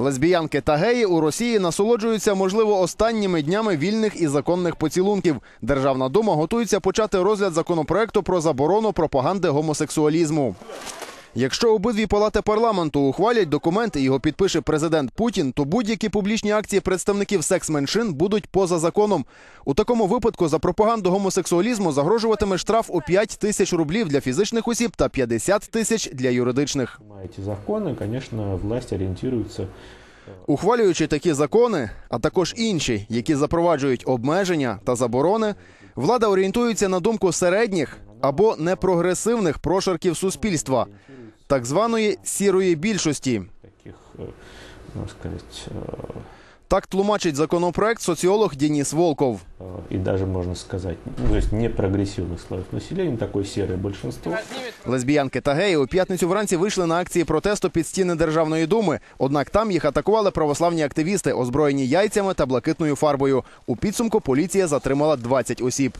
Лесбіянки та геї у Росії насолоджуються, можливо, останніми днями вільних і законних поцілунків. Державна дума готується почати розгляд законопроекту про заборону пропаганди гомосексуалізму. Якщо обидві палати парламенту ухвалять документ і його підпише президент Путін, то будь-які публічні акції представників секс-меншин будуть поза законом. У такому випадку за пропаганду гомосексуалізму загрожуватиме штраф у 5 тисяч рублів для фізичних осіб та 50 тисяч для юридичних На эти законы, конечно, власть ориентируется Ухвалюючи такі закони, а також інші, які запроваджують обмеження та заборони, влада орієнтується на думку середніх або непрогресивних прошарків суспільства, так званої сірої більшості. таких, э, можно сказать, э, так тлумачить законопроект соціолог Дініс Волков. і и даже, можно сказать, ну, то есть непрогрессивных слоев населения, такое серое большинство. Лесбіянки та геї у п'ятницю вранці вийшли на акції протесту під стіни Державної думи. Однак там їх атакували православні активісти, озброєні яйцями та блакитною фарбою. У підсумку поліція затримала 20 осіб.